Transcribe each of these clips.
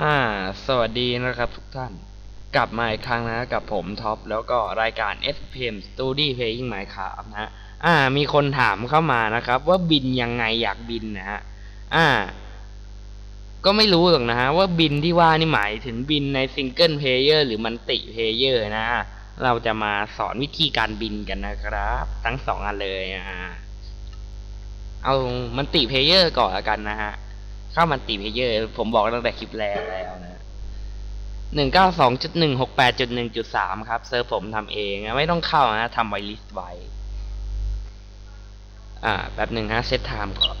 อ่า สวัสดีนะครับทุกท่าน กลับมาอีกครั้งนะ กับผมท็อป แล้วก็รายการ SPM Study Playing Minecraft นะฮะอ่า มีคนถามเข้ามานะครับ ว่าบินยังไงอยากบินนะฮะอ่า ก็ไม่รู้หรอกนะฮะว่าบินที่ว่านี่หมายถึงบินในซิงเกิลเพลเยอร์หรือมันติเพลเยอร์นะเราจะมาสอนวิธีการบินกันนะครับ ทั้งสองอันเลยอ่าเอามันติเพลเยอร์ก่อนละกันนะฮะ เข้ามันติเพเยอร์ ผมบอกตั้งแต่คลิปแรกแล้วนะหนึ่งเก้าสองจุดหนึ่งหกแปดจุดหนึ่งจุดสามครับ เซิร์ฟผมทำเองไม่ต้องเข้านะทำไวลิสต์ไว้ อ่าแป๊บหนึ่งฮะเซตไทม์ก่อน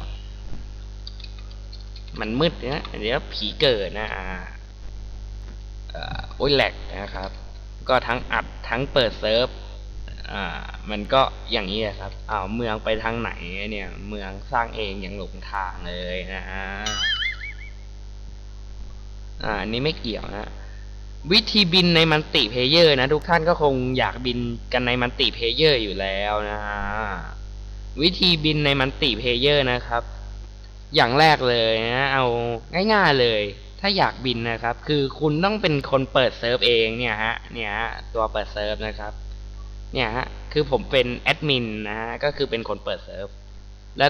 มันมืดนะเดี๋ยวผีเกิดนะอ่าโอ้ยแหลกนะครับ ก็ทั้งอัดทั้งเปิดเซิร์ฟอ่า มันก็อย่างนี้ครับอ้าวเมืองไปทางไหนเนี่ย เมืองสร้างเองอย่างหลงทางเลยนะ อ่านี่ไม่เกี่ยวนะวิธีบินในมันติเพเยอร์นะ ทุกท่านก็คงอยากบินกันในมันติเพเยอร์อยู่แล้วนะฮะวิธีบินในมันติเพเยอร์นะครับ อย่างแรกเลยนะเอาง่าย ๆเลย ถ้าอยากบินนะครับ คือคุณต้องเป็นคนเปิดเซิร์ฟเองเนี่ยฮะเนี่ยฮะตัวเปิดเซิร์ฟนะครับ เนี่ยฮะคือผมเป็นแอดมินนะฮะก็คือเป็นคนเปิดเซิร์ฟและ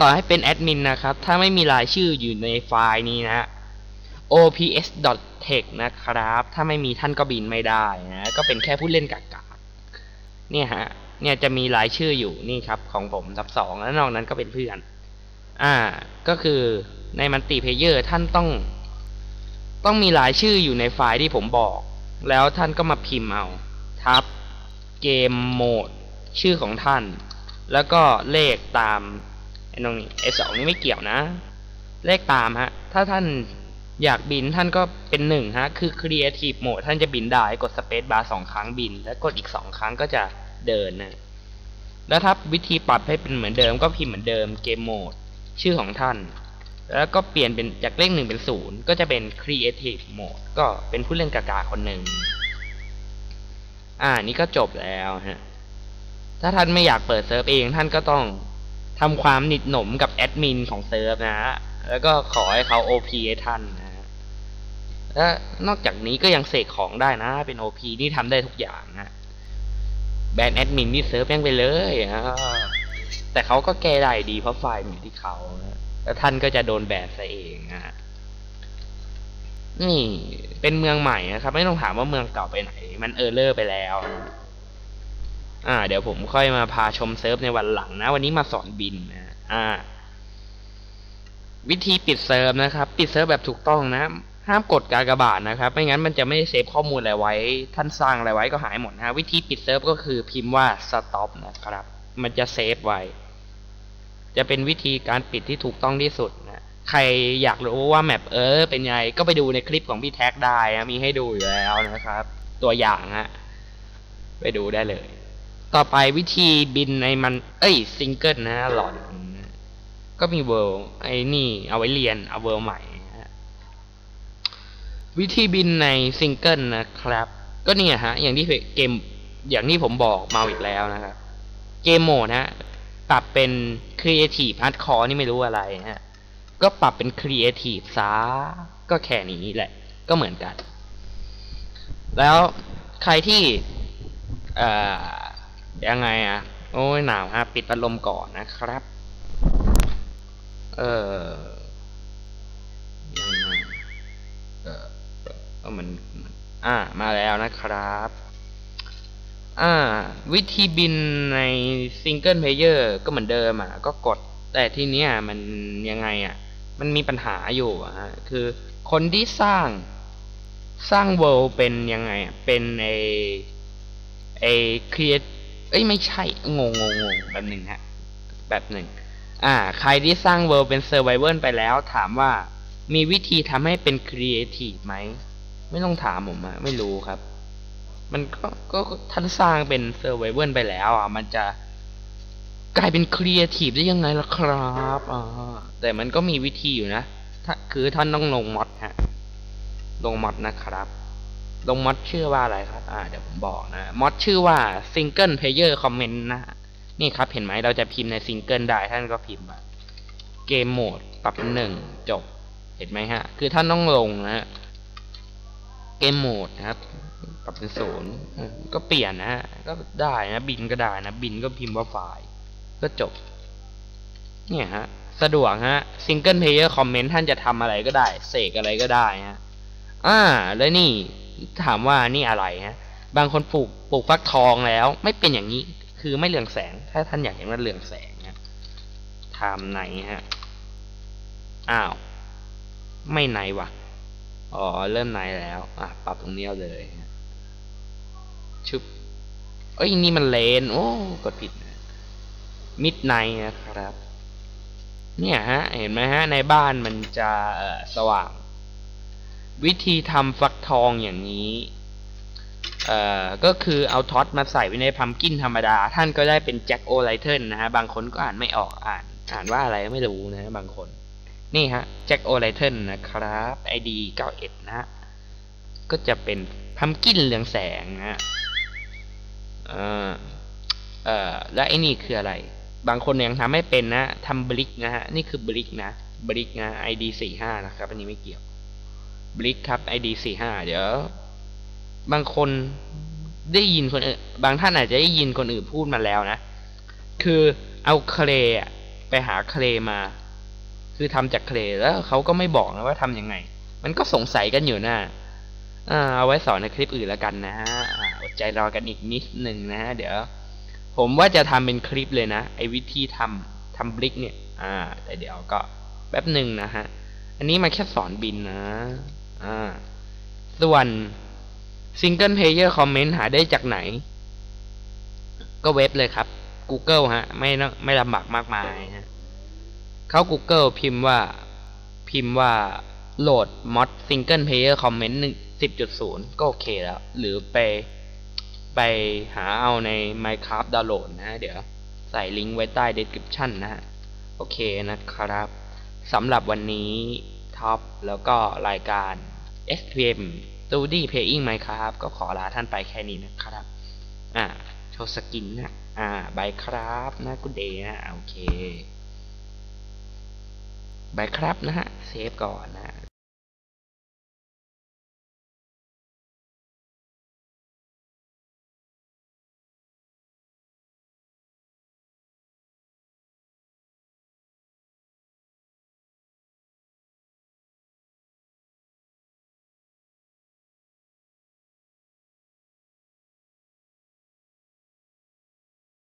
ต่อให้เป็นแอดมินนะครับ ถ้าไม่มีรายชื่ออยู่ในไฟล์นี้นะฮะ ops.tech นะครับ ถ้าไม่มีท่านก็บินไม่ได้นะก็เป็นแค่ผู้เล่นกากาเนี่ยฮะเนี่ยจะมีรายชื่ออยู่นี่ครับของผมทับสองแล้วนอกนั้นก็เป็นเพื่อน อ่า ก็คือในมันติเพเยอร์ท่านต้อง ต้องมีรายชื่ออยู่ในไฟล์ที่ผมบอก แล้วท่านก็มาพิมพ์เอาทับเกมโหมดชื่อของท่าน แล้วก็เลขตามไอ้ตรงนี้ไอ้สองนี้ไม่เกี่ยวนะ เลขตามฮะ ถ้าท่าน อยากบินท่านก็เป็นหนึ่งฮะ คือ Creative Mode ท่านจะบินได้กด Space Bar สองครั้งบิน แล้วกดอีกสองครั้งก็จะเดินนะ แล้วถ้าวิธีปรับให้เป็นเหมือนเดิมก็พิมพ์เหมือนเดิมเกมโหมดชื่อของท่าน แล้วก็เปลี่ยนเป็นจากเลขหนึ่งเป็นศูนย์ก็จะเป็น Creative Mode ก็เป็นผู้เล่นกากาคนหนึ่งอ่านี่ก็จบแล้วฮะ ถ้าท่านไม่อยากเปิดเซิร์ฟเองท่านก็ต้องทำความหนิดหนมกับแอดมินของเซิร์ฟนะฮะแล้วก็ขอให้เขา OP ให้ท่านนะ และนอกจากนี้ก็ยังเสกของได้นะ เป็น OP นี่ทำได้ทุกอย่างนะแบนแอดมินนี่เซิร์ฟแม่งไปเลยอะแต่เขาก็แก้ได้ดีเพราะไฟล์มันอยู่ที่เขานะแล้วท่านก็จะโดนแบนซะเองนะนี่เป็นเมืองใหม่นะครับ ไม่ต้องถามว่าเมืองเก่าไปไหน มันเออเลอร์ไปแล้วนะอ่า เดี๋ยวผมค่อยมาพาชมเซิร์ฟในวันหลังนะ วันนี้มาสอนบินนะอ่า วิธีปิดเซิร์ฟนะครับ ปิดเซิร์ฟแบบถูกต้องนะ ห้ามกดการกระบาทนะครับ ไม่งั้นมันจะไม่เซฟข้อมูลอะไรไว้ ท่านสร้างอะไรไว้ก็หายหมดนะวิธีปิดเซิร์ฟก็คือพิมพ์ว่า stop นะครับ มันจะเซฟไว้ จะเป็นวิธีการปิดที่ถูกต้องที่สุดนะ ใครอยากรู้ว่าแมปเออเป็นไง ก็ไปดูในคลิปของพี่แท็กได้นะมีให้ดูอยู่แล้วนะครับ ตัวอย่างฮะไปดูได้เลย ต่อไปวิธีบินในมัน เอ้ยซิงเกิลนะหลอนก็มีเวิลด์ไอ้นี่เอาไว้เรียนเอาเวิลด์ใหม่ วิธีบินในซิงเกิลนะครับ ก็เนี่ยฮะ อย่างที่เกมอย่างที่ผมบอกมาอีกแล้วนะครับ เกมโหมดฮะปรับเป็น Creative Hardcore นี่ไม่รู้อะไรฮะ ก็ปรับเป็น Creative ซะก็แค่นี้แหละ ก็เหมือนกัน แล้วใครที่เอ่อยังไงอะ โอ้ยหนาวฮะ ปิดพัดลมก่อนนะครับ เอ่อ็เออมันมันอ่ามาแล้วนะครับอ่าวิธีบินในซิงเกิลเพลเยอร์ก็เหมือนเดิมอะก็กดแต่ที่เนี้ยมันยังไงอะ มันมีปัญหาอยู่อะฮะคือคนที่สร้างสร้างเวิลเป็นยังไงอะเป็นไอไอครีเอทเอ้ยไม่ใช่งงงงงแบบหนึ่งฮะแบบหนึ่งอ่า ใครที่สร้างเวิลเป็นเซอร์ไวเวอร์ไปแล้วถามว่ามีวิธีทำให้เป็นครีเอทีฟไหม ไม่ต้องถามผมอะไม่รู้ครับ มันก็ก็ท่านสร้างเป็นเซอร์ไวเวอร์ไปแล้วอะ มันจะกลายเป็นครีเอทีฟได้ยังไงล่ะครับอ่าแต่มันก็มีวิธีอยู่นะถ้าคือท่านต้องลงมอดฮะ ลงมอดนะครับ ลงมอดชื่อว่าอะไรครับ อ่า เดี๋ยวผมบอกนะมอดชื่อว่า Single Player Comment นะนี่ครับ เห็นไหมเราจะพิมพ์ในซิงเกิลได้ท่านก็พิมพ์เกมโหมดปรับเป็นหนึ่งจบ เห็นไหมฮะ คือท่านต้องลงนะฮะ เกมโหมดนะครับ ปรับเป็นศูนย์ก็เปลี่ยนนะฮะก็ได้นะ บินก็ได้นะ บินก็พิมพ์ว่าไฟล์ก็จบ เนี่ยฮะ สะดวกฮะซิงเกิลเพลเยอร์คอมเมนต์ท่านจะทำอะไรก็ได้ เสกอะไรก็ได้ฮะอ่า แล้วนี่ถามว่านี่อะไรฮะ บางคนปลูกปลูกฟักทองแล้ว ไม่เป็นอย่างนี้ คือไม่เรืองแสง ถ้าท่านอยากเห็นว่าเรืองแสงฮะทำไหนฮะ อ้าว ไม่ไหนวะ อ๋อ เริ่มไหนแล้ว อะ ปรับตรงนี้เอาเลยฮะชุบเอ้ย นี่มันเลน โอ้ กดผิดนะมิดไนนะครับ เนี่ยฮะ เห็นไหมฮะ ในบ้านมันจะสว่าง วิธีทำฟักทองอย่างนี้ เอ่อ ก็คือเอาท็อตมาใส่ไว้ในพัมกินธรรมดา ท่านก็ได้เป็นแจ็คโอไลเทิลนะฮะ บางคนก็อ่านไม่ออกอ่าน อ่านว่าอะไรไม่รู้นะฮะบางคน นี่ฮะแจ็คโอไลเทิลนะครับ ID 91 นะฮะ ก็จะเป็นพัมกินเหลืองแสงนะฮะเออเอ่อและไอ้นี่คืออะไร บางคนยังทำไม่เป็นนะทำบลิกนะฮะ นี่คือบลิกนะบลิกนะ ID 45นะครับ อันนี้ไม่เกี่ยวบลิกครับ ID 45เดี๋ยว บางคนได้ยินคนอื่นบางท่านอาจจะได้ยินคนอื่นพูดมาแล้วนะ คือเอาเคลไปหาเคลมา คือทำจากเคลแล้วเขาก็ไม่บอกนะว่าทำยังไง มันก็สงสัยกันอยู่นะอ่าเอาไว้สอนในคลิปอื่นแล้วกันนะฮะอดใจรอกันอีกนิดหนึ่งนะฮะเดี๋ยว ผมว่าจะทำเป็นคลิปเลยนะไอ้วิธีทำทำบลิกเนี่ย อ่า แต่เดี๋ยวก็แป๊บหนึ่งนะฮะอันนี้มาแค่สอนบินนะอ่าส่วน Single Player Comment หาได้จากไหน ก็เว็บเลยครับ Google ฮะ ไม่ไม่ลำบากมากมายฮ เข้า Google พิมพ์ว่าพิมพ์ว่าโหลด mod Single Player Comment 10.0 ก็โอเคแล้ว หรือไปไปหาเอาใน Minecraft ดาวน์โหลดนะฮะเดี๋ยวใส่ลิงก์ไว้ใต้ description นะฮะ โอเคนะครับสำหรับวันนี้ท็อปแล้วก็รายการ SPM Study Playing Minecraft ก็ขอลาท่านไปแค่นี้นะครับ อ่า โชว์สกินนะ อ่า บายครับนะกุเดย์นะ โอเค บายครับนะฮะเซฟก่อนนะ